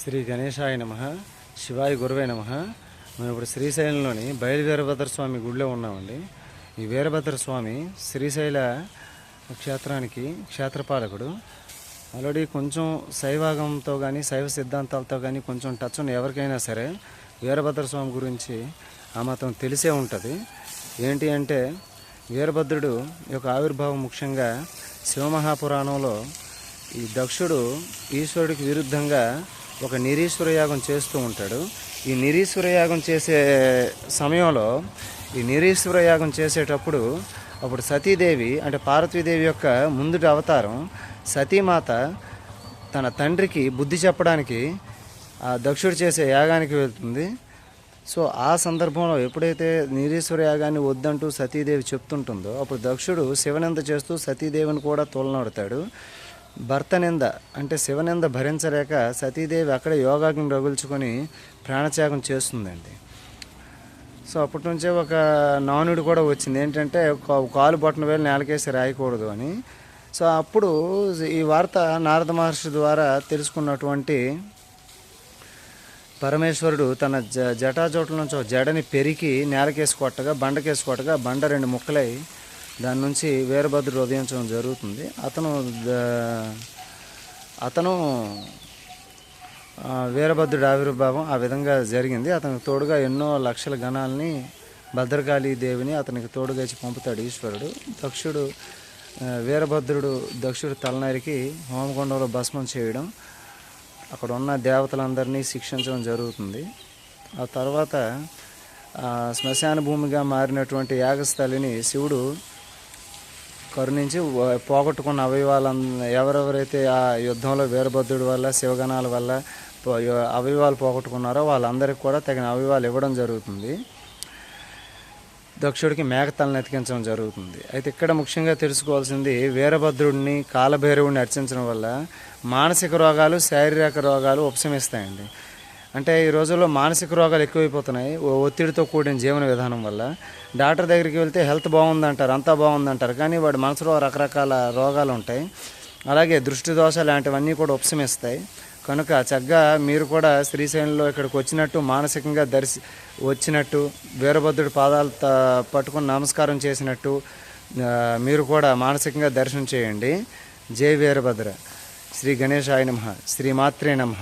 శ్రీ గణేశాయ నమ శివాయ గురువే నమ. మేము ఇప్పుడు శ్రీశైలంలోని బయలు వీరభద్ర స్వామి గుడిలో ఉన్నామండి. ఈ వీరభద్ర స్వామి శ్రీశైల క్షేత్రానికి క్షేత్రపాలకుడు. ఆల్రెడీ కొంచెం శైవాగంతో కానీ శైవ సిద్ధాంతాలతో కానీ కొంచెం టచ్ ఉన్న ఎవరికైనా సరే వీరభద్ర స్వామి గురించి ఆ మాత్రం తెలిసే ఉంటుంది. ఏంటి అంటే వీరభద్రుడు యొక్క ఆవిర్భావం ముఖ్యంగా శివమహాపురాణంలో ఈ దక్షుడు ఈశ్వరుడికి విరుద్ధంగా ఒక నిరీశ్వర యాగం చేస్తూ ఉంటాడు. ఈ నిరీశ్వర యాగం చేసే సమయంలో ఈ నిరీశ్వర యాగం చేసేటప్పుడు అప్పుడు సతీదేవి అంటే పార్వతీదేవి యొక్క ముందుటి అవతారం సతీమాత తన తండ్రికి బుద్ధి చెప్పడానికి ఆ దక్షుడు చేసే యాగానికి వెళ్తుంది. సో ఆ సందర్భంలో ఎప్పుడైతే నిరీశ్వర యాగాన్ని వద్దంటూ సతీదేవి చెప్తుంటుందో అప్పుడు దక్షుడు శివనింద చేస్తూ సతీదేవిని కూడా తోలనడతాడు. భర్త నింద అంటే శివనింద భరించలేక సతీదేవి అక్కడ యోగాగ్ని రగుల్చుకొని ప్రాణత్యాగం చేస్తుందండి. సో అప్పటి నుంచే ఒక నానుడు కూడా వచ్చింది. ఏంటంటే కాలు బొట్టన వేలు నేలకేసి రాయకూడదు అని. సో అప్పుడు ఈ వార్త నారద మహర్షి ద్వారా తెలుసుకున్నటువంటి పరమేశ్వరుడు తన జ జటాజోట్ల నుంచి ఒక జడని పెరికి నేలకేసి కొట్టగా బండకేసి కొట్టగా బండ రెండు ముక్కలై దాని నుంచి వీరభద్రుడు ఉదయించడం జరుగుతుంది. అతను అతను వీరభద్రుడు వీరభద్రుడి ఆవిర్భావం ఆ విధంగా జరిగింది. అతనికి తోడుగా ఎన్నో లక్షల గణాలని భద్రకాళీ దేవిని అతనికి తోడుగా ఇచ్చి పంపుతాడు ఈశ్వరుడు. దక్షుడు వీరభద్రుడు దక్షుడు తలనరికి హోమకొండంలో భస్మం చేయడం అక్కడ ఉన్న దేవతలందరినీ శిక్షించడం జరుగుతుంది. ఆ తర్వాత శ్మశాన భూమిగా మారినటువంటి యాగస్థలిని శివుడు కరుణించి పోగొట్టుకున్న అవయవాలను ఎవరెవరైతే ఆ యుద్ధంలో వీరభద్రుడి వల్ల శివగణాల వల్ల అవయవాలు పోగొట్టుకున్నారో వాళ్ళందరికీ కూడా తగిన అవయవాలు ఇవ్వడం జరుగుతుంది. దక్షుడికి మేకతలను ఎతికించడం జరుగుతుంది. అయితే ఇక్కడ ముఖ్యంగా తెలుసుకోవాల్సింది వీరభద్రుడిని కాలభైరవుడిని అర్చించడం వల్ల మానసిక రోగాలు శారీరక రోగాలు ఉపశమిస్తాయండి. అంటే ఈ రోజుల్లో మానసిక రోగాలు ఎక్కువైపోతున్నాయి. ఓ- ఒత్తిడితో కూడిన జీవన విధానం వల్ల. డాక్టర్ దగ్గరికి వెళ్తే హెల్త్ బాగుందంటారు అంతా బాగుందంటారు. కానీ వాడి మనసులో రకరకాల రోగాలు ఉంటాయి. అలాగే దృష్టి దోష లాంటివన్నీ కూడా ఉపశమిస్తాయి. కనుక చక్కగా మీరు కూడా శ్రీశైలంలో ఇక్కడికి వచ్చినట్టు మానసికంగా దర్శి వచ్చినట్టు వీరభద్రుడి పాదాలు పట్టుకుని నమస్కారం చేసినట్టు మీరు కూడా మానసికంగా దర్శనం చేయండి. జై వీరభద్ర. శ్రీ గణేశాయ నమ. శ్రీ మాత్రే నమ.